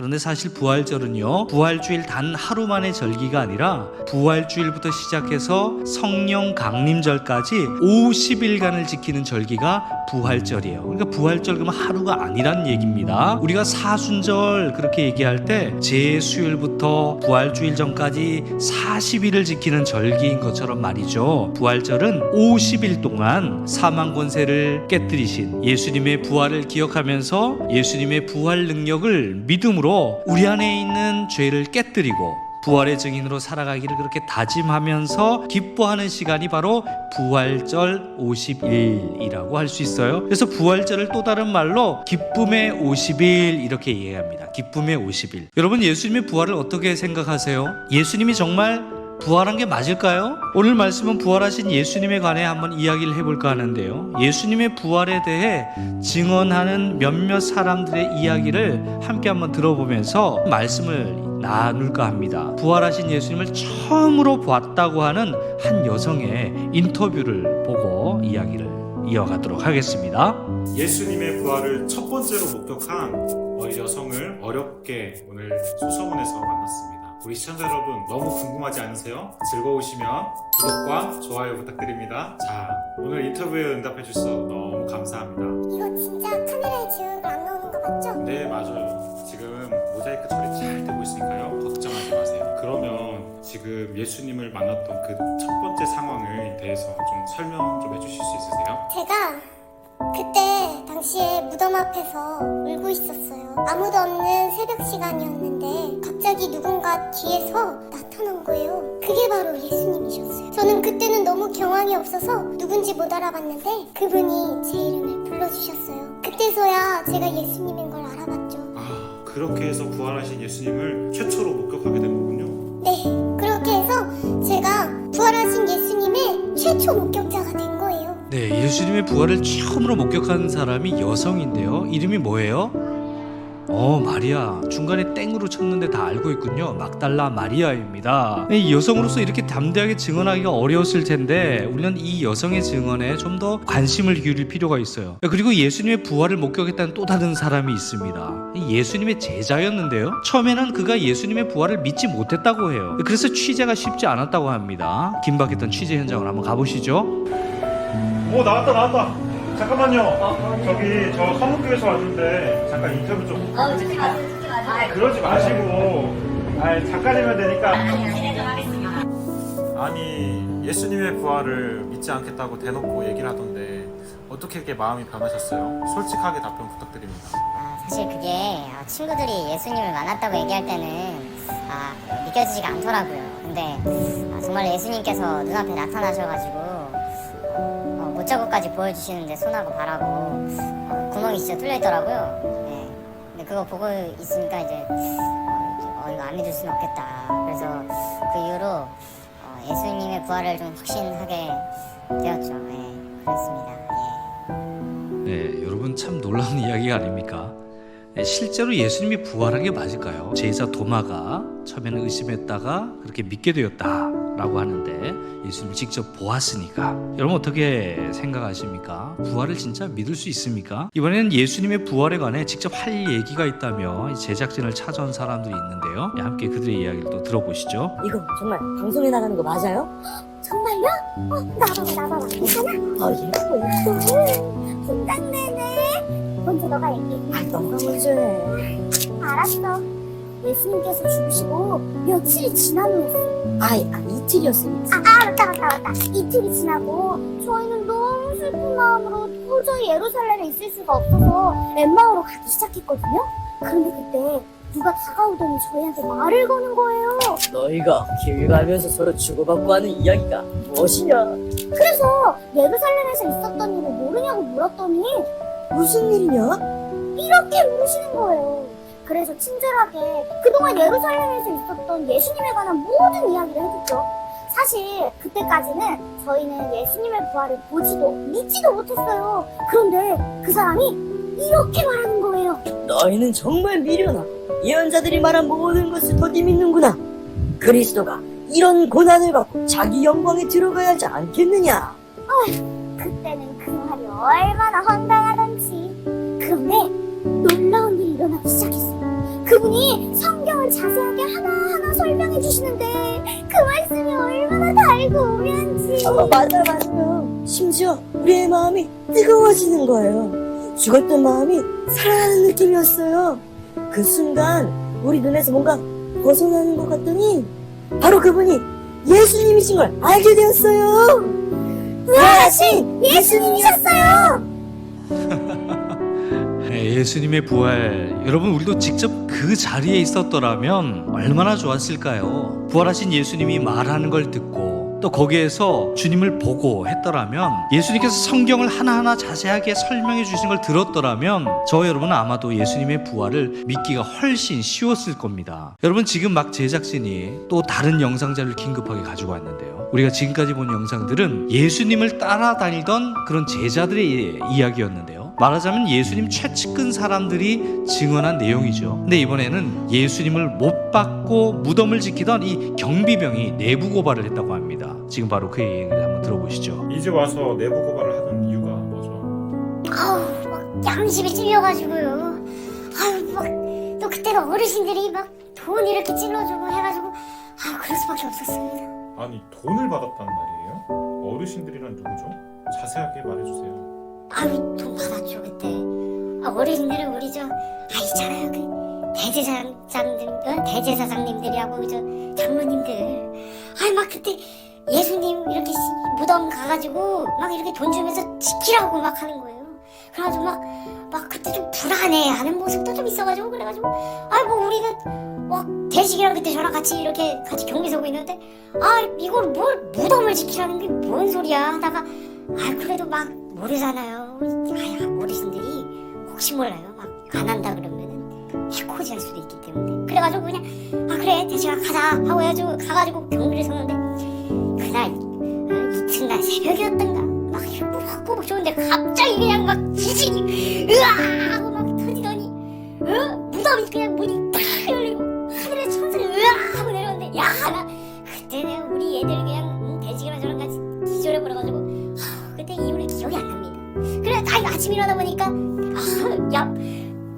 그런데 사실 부활절은요, 부활주일 단 하루 만의 절기가 아니라 부활주일부터 시작해서 성령 강림절까지 50일간을 지키는 절기가 부활절이에요. 그러니까 부활절 그러면 하루가 아니란 얘기입니다. 우리가 사순절 그렇게 얘기할 때 제수일부터 부활주일 전까지 40일을 지키는 절기인 것처럼 말이죠. 부활절은 50일 동안 사망 권세를 깨뜨리신 예수님의 부활을 기억하면서 예수님의 부활 능력을 믿음으로 우리 안에 있는 죄를 깨뜨리고 부활의 증인으로 살아가기를 그렇게 다짐하면서 기뻐하는 시간이 바로 부활절 50일이라고 할 수 있어요. 그래서 부활절을 또 다른 말로 기쁨의 50일 이렇게 이해합니다. 기쁨의 50일. 여러분 예수님의 부활을 어떻게 생각하세요? 예수님이 정말 부활한 게 맞을까요? 오늘 말씀은 부활하신 예수님에 관해 한번 이야기를 해볼까 하는데요. 예수님의 부활에 대해 증언하는 몇몇 사람들의 이야기를 함께 한번 들어보면서 말씀을 나눌까 합니다. 부활하신 예수님을 처음으로 봤다고 하는 한 여성의 인터뷰를 보고 이야기를 이어가도록 하겠습니다. 예수님의 부활을 첫 번째로 목격한 어, 여성을 어렵게 오늘 소서문에서 만났습니다. 우리 시청자 여러분 너무 궁금하지 않으세요? 즐거우시면 구독과 좋아요 부탁드립니다. 자, 오늘 인터뷰에 응답해 주셔서 너무 감사합니다. 이거 진짜 카메라에 지우는 안 나오는 거 맞죠? 네, 맞아요. 지금 모자이크 처리 잘 되고 있으니까요. 걱정하지 마세요. 그러면 지금 예수님을 만났던 그 첫 번째 상황에 대해서 좀 설명 좀 해주실 수 있으세요? 제가 그때 당시에 무덤 앞에서 울고 있었어요. 아무도 없는 새벽 시간이었는데 갑자기 누군가 뒤에서 나타난 거예요. 그게 바로 예수님이셨어요. 저는 그때는 너무 경황이 없어서 누군지 못 알아봤는데 그분이 제 이름을 불러주셨어요. 그때서야 제가 예수님인 걸 알아봤죠. 아, 그렇게 해서 부활하신 예수님을 최초로 목격하게 된 거군요. 네, 그렇게 해서 제가 부활하신 예수님의 최초. 네, 예수님의 부활을 처음으로 목격한 사람이 여성인데요. 이름이 뭐예요? 어, 마리아. 중간에 땡으로 쳤는데 다 알고 있군요. 막달라 마리아입니다. 이 여성으로서 이렇게 담대하게 증언하기가 어려웠을 텐데, 우리는 이 여성의 증언에 좀 더 관심을 기울일 필요가 있어요. 그리고 예수님의 부활을 목격했다는 또 다른 사람이 있습니다. 예수님의 제자였는데요. 처음에는 그가 예수님의 부활을 믿지 못했다고 해요. 그래서 취재가 쉽지 않았다고 합니다. 긴박했던 취재 현장을 한번 가보시죠. 오, 나왔다, 나왔다. 잠깐만요. 저기 저 사목교에서 왔는데 잠깐 인터뷰 좀. 어, 듣지 마세요, 듣지 마세요. 그러지 마시고. 아, 잠깐이면 되니까. 아니요, 진행 좀 하겠습니다. 아니 예수님의 부활을 믿지 않겠다고 대놓고 얘기를 하던데 어떻게 이렇게 마음이 변하셨어요? 솔직하게 답변 부탁드립니다. 아, 사실 그게 어, 친구들이 예수님을 만났다고 얘기할 때는 아, 믿겨지지가 않더라고요. 근데 아, 정말 예수님께서 눈앞에 나타나셔가지고 어, 못자국까지 보여주시는데 손하고 발하고 어, 구멍이 진짜 뚫려 있더라고요. 네. 근데 그거 보고 있으니까 이제 어, 어, 이거 안 믿을 수는 없겠다. 그래서 그 이후로 어, 예수님의 부활을 좀 확신하게 되었죠. 네, 그렇습니다. 예. 네, 여러분 참 놀라운 이야기가 아닙니까? 네, 실제로 예수님이 부활한 게 맞을까요? 제자 도마가 처음에는 의심했다가 그렇게 믿게 되었다 라고 하는데 예수님 직접 보았으니까 여러분 어떻게 생각하십니까? 부활을 진짜 믿을 수 있습니까? 이번에는 예수님의 부활에 관해 직접 할 얘기가 있다며 제작진을 찾아온 사람들이 있는데요. 네, 함께 그들의 이야기를 또 들어보시죠. 이거 정말 방송에 나가는 거 맞아요? 정말요? 어, 나봐봐, 나봐봐. 괜찮아? 아 예. 어, 긴장되네. 먼저 너가 얘기해. 아 너가 먼저 해. 알았어. 예수님께서 죽으시고 며칠이 지난 후였어. 아이 아, 이틀이었으니까. 아, 아, 맞다, 맞다, 맞다. 이틀이 지나고 저희는 너무 슬픈 마음으로 도저히 예루살렘에 있을 수가 없어서 엠마오로 가기 시작했거든요. 그런데 그때 누가 다가오더니 저희한테 말을 거는 거예요. 너희가 길 가면서 서로 주고받고 하는 이야기가 무엇이냐? 그래서 예루살렘에서 있었던 일을 모르냐고 물었더니 무슨 일이냐? 이렇게 물으시는 거예요. 그래서 친절하게 그동안 예루살렘에서 있었던 예수님에 관한 모든 이야기를 해줬죠. 사실 그때까지는 저희는 예수님의 부활을 보지도 믿지도 못했어요. 그런데 그 사람이 이렇게 말하는 거예요. 너희는 정말 미련하. 예언자들이 말한 모든 것을 더디 믿는구나. 그리스도가 이런 고난을 받고 자기 영광에 들어가야 하지 않겠느냐? 그때는 그 말이 얼마나 황당하던지. 그런데 놀라운 일이 일어나기 시작했어요. 그분이 성경을 자세하게 하나하나 설명해 주시는데 그 말씀이 얼마나 달고 오면지. 어, 맞아요, 맞아요. 심지어 우리의 마음이 뜨거워지는 거예요. 죽었던 마음이 살아나는 느낌이었어요. 그 순간 우리 눈에서 뭔가 벗어나는 것 같더니 바로 그분이 예수님이신 걸 알게 되었어요. 부활하신 예수님이셨어요. 네, 예수님의 부활. 여러분, 우리도 직접 그 자리에 있었더라면 얼마나 좋았을까요? 부활하신 예수님이 말하는 걸 듣고 또 거기에서 주님을 보고 했더라면 예수님께서 성경을 하나하나 자세하게 설명해 주신 걸 들었더라면 저 여러분은 아마도 예수님의 부활을 믿기가 훨씬 쉬웠을 겁니다. 여러분 지금 막 제작진이 또 다른 영상 자료를 긴급하게 가지고 왔는데요. 우리가 지금까지 본 영상들은 예수님을 따라다니던 그런 제자들의 이야기였는데요. 말하자면 예수님 최측근 사람들이 증언한 내용이죠. 근데 이번에는 예수님을 못 받고 무덤을 지키던 이 경비병이 내부 고발을 했다고 합니다. 지금 바로 그 얘기를 한번 들어보시죠. 이제 와서 내부 고발을 하는 이유가 뭐죠? 아우 막 양심이 찔려가지고요. 아유 막또 그때가 어르신들이 막 돈 이렇게 찔러주고 해가지고 아 그럴 수밖에 없었습니다. 아니 돈을 받았단 말이에요? 어르신들이란 누구죠? 자세하게 말해주세요. 아유 돈 받았죠 그때. 아, 어르신들은 우리 저 아 있잖아요 그 대제사장들 어? 대제사장님들이하고 저 장로님들. 아 막 그때 예수님 이렇게 시- 무덤 가가지고 막 이렇게 돈 주면서 지키라고 막 하는 거예요. 그래가지고 막, 막 그때 좀 불안해하는 모습도 좀 있어가지고 그래가지고 아이 뭐 우리는 막 대식이랑 그때 저랑 같이 이렇게 같이 경계 서고 있는데 아 이걸 뭘 무덤을 지키라는 게 뭔 소리야 하다가 아 그래도 막 모르잖아요. 아 어르신들이 혹시 몰라요. 막 안 한다 그러면은 해코지 할 수도 있기 때문에 그래가지고 그냥 아 그래 대식아 가자 하고 해가지고 가가지고 경비를 섰는데 그날 어, 이튿날 새벽이었던가 막 꾸벅꾸벅 좋은데 갑자기 그냥 막 지진이 으아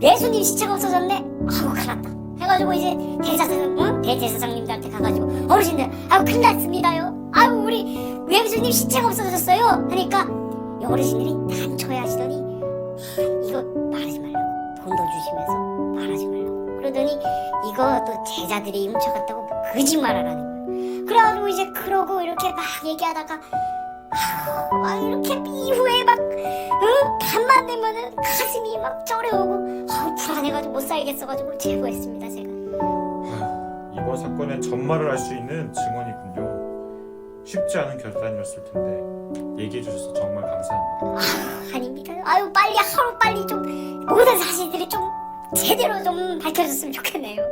예수님 시체가 없어졌네. 아우 큰일 났다. 해가지고 이제 대제사장 응? 대제사장님들한테 가가지고 어르신들 아우 큰일 났습니다요. 아우 우리 예수님 시체가 없어졌어요? 하니까 이 어르신들이 단초해 하시더니 아, 이거 말하지 말라고. 돈도 주시면서 말하지 말라고. 그러더니 이거 또 제자들이 훔쳐갔다고 뭐 거짓말하라는 거예요 그래가지고 이제 그러고 이렇게 막 얘기하다가 아우, 막 이렇게 이후에 막 응? 밤만 되면은 가슴이 막 저려오고 아우 불안해가지고 못 살겠어가지고 제보했습니다 제가 아휴, 이번 사건의 전말을 알 수 있는 증언이군요. 쉽지 않은 결단이었을 텐데 얘기해 주셔서 정말 감사합니다. 아닙니다 아유 빨리 하루 빨리 좀 모든 사실들이 좀 제대로 좀 밝혀졌으면 좋겠네요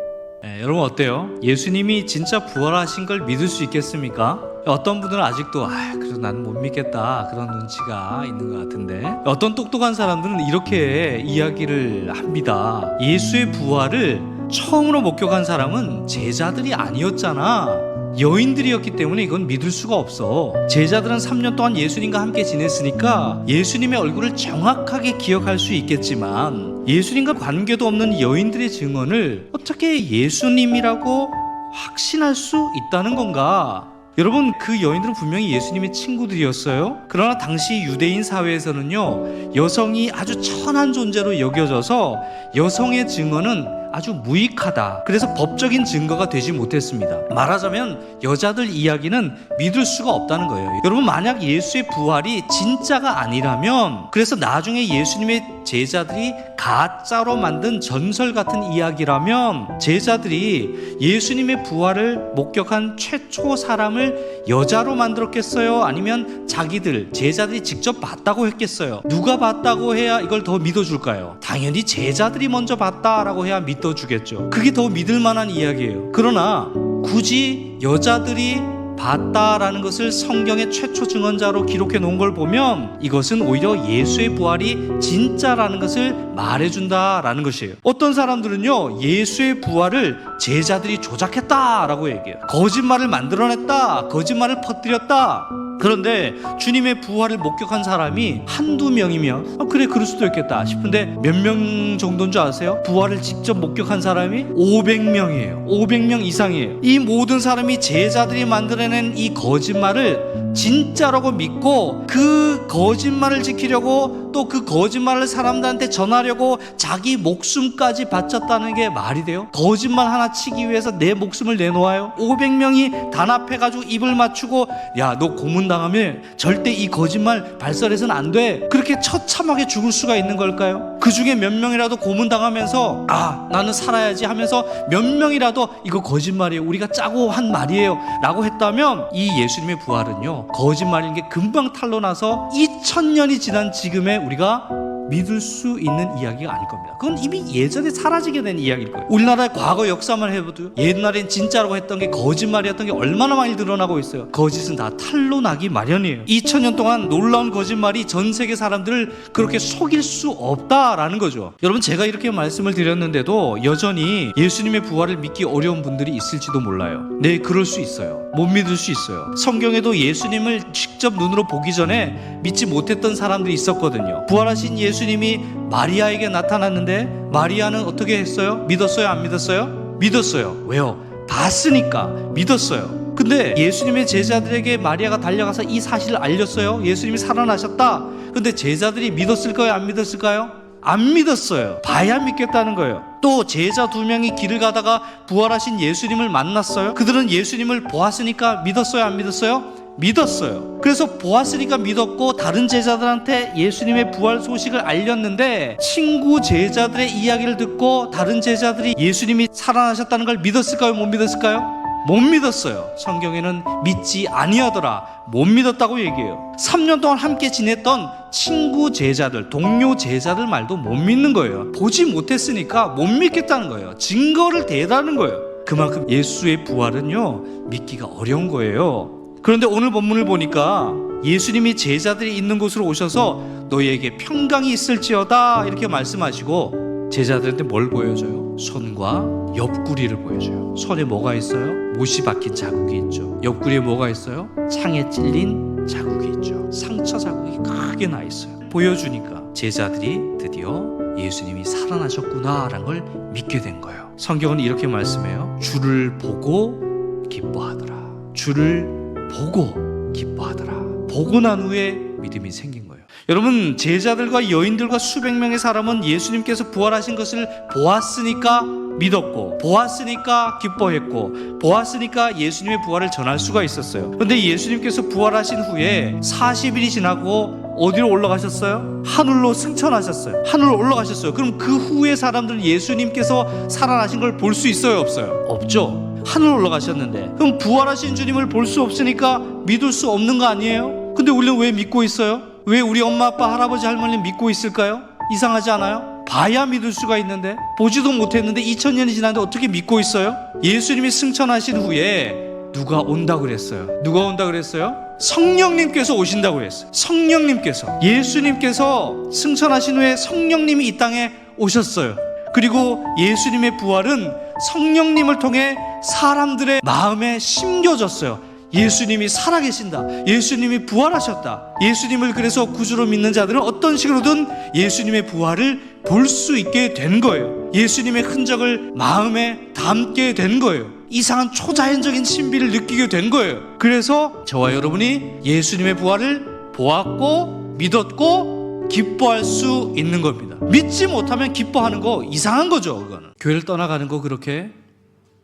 네, 여러분 어때요? 예수님이 진짜 부활하신 걸 믿을 수 있겠습니까? 어떤 분들은 아직도 아 그래도 나는 못 믿겠다 그런 눈치가 있는 것 같은데. 어떤 똑똑한 사람들은 이렇게 이야기를 합니다. 예수의 부활을 처음으로 목격한 사람은 제자들이 아니었잖아. 여인들이었기 때문에 이건 믿을 수가 없어. 제자들은 3년 동안 예수님과 함께 지냈으니까 예수님의 얼굴을 정확하게 기억할 수 있겠지만 예수님과 관계도 없는 여인들의 증언을 어떻게 예수님이라고 확신할 수 있다는 건가? 여러분 그 여인들은 분명히 예수님의 친구들이었어요. 그러나 당시 유대인 사회에서는요 여성이 아주 천한 존재로 여겨져서 여성의 증언은 아주 무익하다. 그래서 법적인 증거가 되지 못했습니다. 말하자면 여자들 이야기는 믿을 수가 없다는 거예요. 여러분 만약 예수의 부활이 진짜가 아니라면 그래서 나중에 예수님의 제자들이 가짜로 만든 전설 같은 이야기라면 제자들이 예수님의 부활을 목격한 최초 사람을 여자로 만들었겠어요? 아니면 자기들 제자들이 직접 봤다고 했겠어요? 누가 봤다고 해야 이걸 더 믿어줄까요? 당연히 제자들이 먼저 봤다라고 해야 믿 어주겠죠. 그게 더 믿을 만한 이야기예요. 그러나 굳이 여자들이 봤다라는 것을 성경의 최초 증언자로 기록해 놓은 걸 보면 이것은 오히려 예수의 부활이 진짜라는 것을 말해준다라는 것이에요. 어떤 사람들은요, 예수의 부활을 제자들이 조작했다라고 얘기해요. 거짓말을 만들어냈다, 거짓말을 퍼뜨렸다. 그런데 주님의 부활을 목격한 사람이 한두 명이면 아, 그래 그럴 수도 있겠다 싶은데 몇 명 정도인 줄 아세요? 부활을 직접 목격한 사람이 500명이에요. 500명 이상이에요. 이 모든 사람이 제자들이 만들어낸 이 거짓말을 진짜라고 믿고 그 거짓말을 지키려고 또 그 거짓말을 사람들한테 전하려고 자기 목숨까지 바쳤다는 게 말이 돼요? 거짓말 하나 치기 위해서 내 목숨을 내놓아요? 500명이 단합해가지고 입을 맞추고 야 너 고문당하면 절대 이 거짓말 발설해서는 안 돼. 그렇게 처참하게 죽을 수가 있는 걸까요? 그 중에 몇 명이라도 고문당하면서 아 나는 살아야지 하면서 몇 명이라도 이거 거짓말이에요. 우리가 짜고 한 말이에요. 라고 했다면 이 예수님의 부활은요 거짓말인 게 금방 탄로나서 2000년이 지난 지금의 우리가 믿을 수 있는 이야기가 아닐 겁니다. 그건 이미 예전에 사라지게 된 이야기일 거예요. 우리나라의 과거 역사만 해봐도요. 옛날엔 진짜라고 했던 게 거짓말이었던 게 얼마나 많이 드러나고 있어요. 거짓은 다 탄로 나기 마련이에요. 2000년 동안 놀라운 거짓말이 전 세계 사람들을 그렇게 속일 수 없다라는 거죠. 여러분 제가 이렇게 말씀을 드렸는데도 여전히 예수님의 부활을 믿기 어려운 분들이 있을지도 몰라요. 네, 그럴 수 있어요. 못 믿을 수 있어요. 성경에도 예수님을 직접 눈으로 보기 전에 믿지 못했던 사람들이 있었거든요. 부활하신 예수님이 마리아에게 나타났는데 마리아는 어떻게 했어요? 믿었어요? 안 믿었어요? 믿었어요. 왜요? 봤으니까 믿었어요. 근데 예수님의 제자들에게 마리아가 달려가서 이 사실을 알렸어요. 예수님이 살아나셨다. 근데 제자들이 믿었을까요? 안 믿었을까요? 안 믿었어요. 봐야 믿겠다는 거예요. 또 제자 두 명이 길을 가다가 부활하신 예수님을 만났어요. 그들은 예수님을 보았으니까 믿었어요? 안 믿었어요? 믿었어요. 그래서 보았으니까 믿었고 다른 제자들한테 예수님의 부활 소식을 알렸는데 친구 제자들의 이야기를 듣고 다른 제자들이 예수님이 살아나셨다는 걸 믿었을까요? 못 믿었을까요? 못 믿었어요. 성경에는 믿지 아니하더라. 못 믿었다고 얘기해요. 3년 동안 함께 지냈던 친구 제자들, 동료 제자들 말도 못 믿는 거예요. 보지 못했으니까 못 믿겠다는 거예요. 증거를 대다는 거예요. 그만큼 예수의 부활은요, 믿기가 어려운 거예요. 그런데 오늘 본문을 보니까 예수님이 제자들이 있는 곳으로 오셔서 너희에게 평강이 있을지어다 이렇게 말씀하시고 제자들한테 뭘 보여줘요? 손과 옆구리를 보여줘요. 손에 뭐가 있어요? 못이 박힌 자국이 있죠. 옆구리에 뭐가 있어요? 창에 찔린 자국이 있죠. 상처 자국이 크게 나 있어요. 보여주니까 제자들이 드디어 예수님이 살아나셨구나라는 걸 믿게 된 거예요. 성경은 이렇게 말씀해요. 주를 보고 기뻐하더라. 주를 보고 기뻐하더라. 보고 난 후에 믿음이 생긴 거예요. 여러분 제자들과 여인들과 수백 명의 사람은 예수님께서 부활하신 것을 보았으니까 믿었고 보았으니까 기뻐했고 보았으니까 예수님의 부활을 전할 수가 있었어요. 그런데 예수님께서 부활하신 후에 40일이 지나고 어디로 올라가셨어요? 하늘로 승천하셨어요. 하늘로 올라가셨어요. 그럼 그 후에 사람들은 예수님께서 살아나신 걸 볼 수 있어요, 없어요? 없죠. 하늘 올라가셨는데 그럼 부활하신 주님을 볼 수 없으니까 믿을 수 없는 거 아니에요? 근데 우리는 왜 믿고 있어요? 왜 우리 엄마 아빠 할아버지 할머니 믿고 있을까요? 이상하지 않아요? 봐야 믿을 수가 있는데 보지도 못했는데 2000년이 지났는데 어떻게 믿고 있어요? 예수님이 승천하신 후에 누가 온다 그랬어요? 누가 온다 그랬어요? 성령님께서 오신다고 그랬어요. 성령님께서 예수님께서 승천하신 후에 성령님이 이 땅에 오셨어요. 그리고 예수님의 부활은 성령님을 통해 사람들의 마음에 심겨졌어요. 예수님이 살아계신다. 예수님이 부활하셨다. 예수님을 그래서 구주로 믿는 자들은 어떤 식으로든 예수님의 부활을 볼 수 있게 된 거예요. 예수님의 흔적을 마음에 담게 된 거예요. 이상한 초자연적인 신비를 느끼게 된 거예요. 그래서 저와 여러분이 예수님의 부활을 보았고 믿었고 기뻐할 수 있는 겁니다. 믿지 못하면 기뻐하는 거 이상한 거죠, 그거는. 교회를 떠나가는 거 그렇게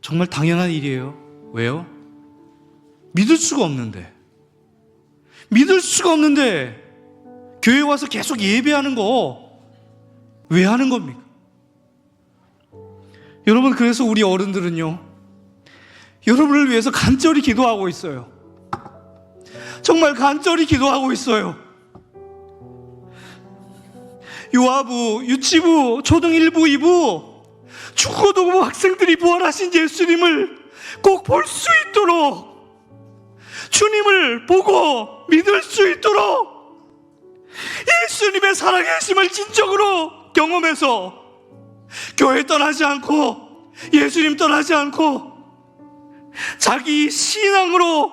정말 당연한 일이에요. 왜요? 믿을 수가 없는데. 믿을 수가 없는데 교회 와서 계속 예배하는 거 왜 하는 겁니까? 여러분 그래서 우리 어른들은요. 여러분을 위해서 간절히 기도하고 있어요. 정말 간절히 기도하고 있어요. 유아부, 유치부, 초등 1부, 2부, 중고등부 학생들이 부활하신 예수님을 꼭 볼 수 있도록 주님을 보고 믿을 수 있도록 예수님의 살아계심을 진정으로 경험해서 교회 떠나지 않고 예수님 떠나지 않고 자기 신앙으로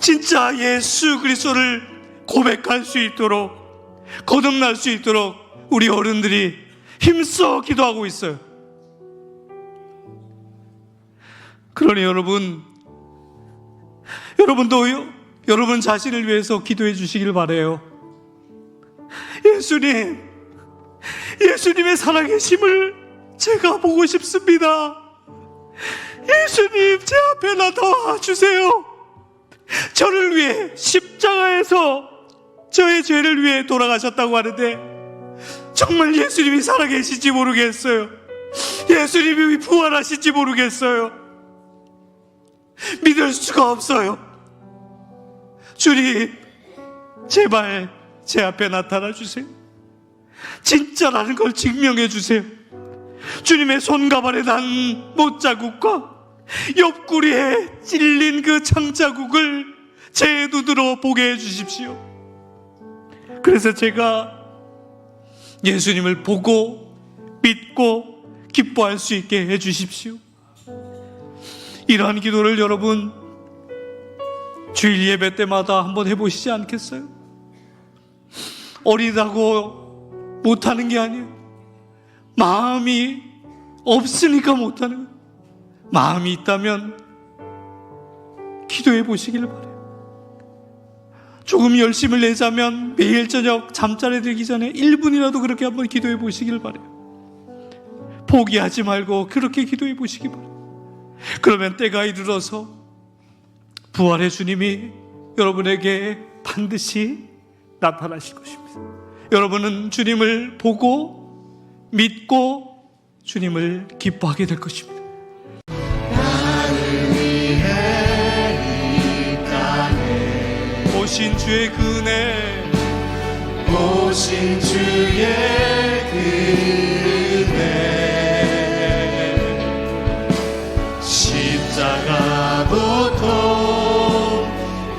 진짜 예수 그리스도를 고백할 수 있도록 거듭날 수 있도록 우리 어른들이 힘써 기도하고 있어요. 그러니 여러분, 여러분도 요- 여러분 자신을 위해서 기도해 주시길 바래요. 예수님, 예수님의 살아계심을 제가 보고 싶습니다. 예수님, 제 앞에 나타와 주세요. 저를 위해 십자가에서 저의 죄를 위해 돌아가셨다고 하는데 정말 예수님이 살아계신지 모르겠어요. 예수님이 부활하신지 모르겠어요. 믿을 수가 없어요. 주님, 제발 제 앞에 나타나 주세요. 진짜라는 걸 증명해 주세요. 주님의 손가 발에 난 못자국과 옆구리에 찔린 그 창자국을 제 눈으로 보게 해 주십시오. 그래서 제가 예수님을 보고 믿고 기뻐할 수 있게 해 주십시오. 이러한 기도를 여러분 주일 예배 때마다 한번 해보시지 않겠어요? 어리다고 못하는 게 아니에요. 마음이 없으니까 못하는 거예요. 마음이 있다면 기도해 보시길 바래요. 조금 열심을 내자면 매일 저녁 잠자리 들기 전에 1분이라도 그렇게 한번 기도해 보시길 바래요. 포기하지 말고 그렇게 기도해 보시기 바래요. 그러면 때가 이르러서 부활의 주님이 여러분에게 반드시 나타나실 것입니다. 여러분은 주님을 보고 믿고 주님을 기뻐하게 될 것입니다. 오신 주의 그네. 오신 주의 그네. 십자가 고통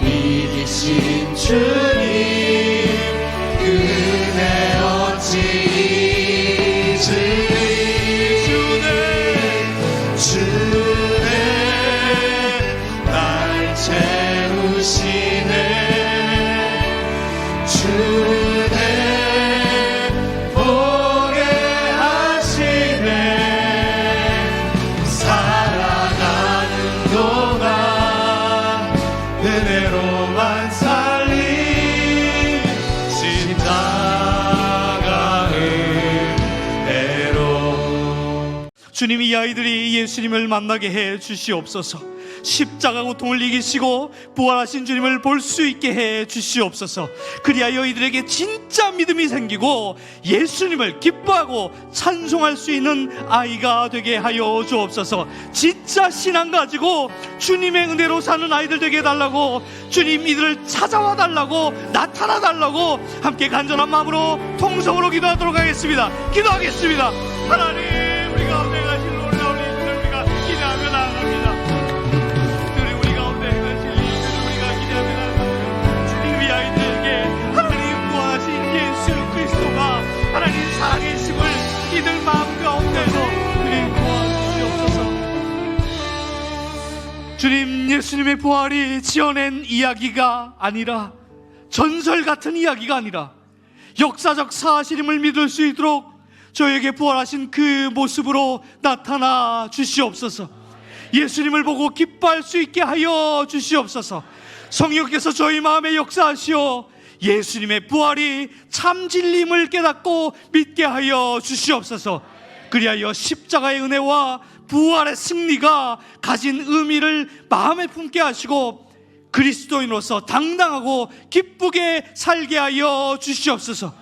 이기신 주 주님이 이 아이들이 예수님을 만나게 해 주시옵소서. 십자가 고통을 이기시고 부활하신 주님을 볼 수 있게 해 주시옵소서. 그리하여 이들에게 진짜 믿음이 생기고 예수님을 기뻐하고 찬송할 수 있는 아이가 되게 하여 주옵소서. 진짜 신앙 가지고 주님의 은혜로 사는 아이들 되게 해달라고 주님 이들을 찾아와 달라고 나타나 달라고 함께 간절한 마음으로 통성으로 기도하도록 하겠습니다. 기도하겠습니다. 하나님 주님 예수님의 부활이 지어낸 이야기가 아니라 전설 같은 이야기가 아니라 역사적 사실임을 믿을 수 있도록 저에게 부활하신 그 모습으로 나타나 주시옵소서. 예수님을 보고 기뻐할 수 있게 하여 주시옵소서. 성령께서 저희 마음에 역사하시어 예수님의 부활이 참 진림을 깨닫고 믿게 하여 주시옵소서. 그리하여 십자가의 은혜와 부활의 승리가 가진 의미를 마음에 품게 하시고 그리스도인으로서 당당하고 기쁘게 살게 하여 주시옵소서.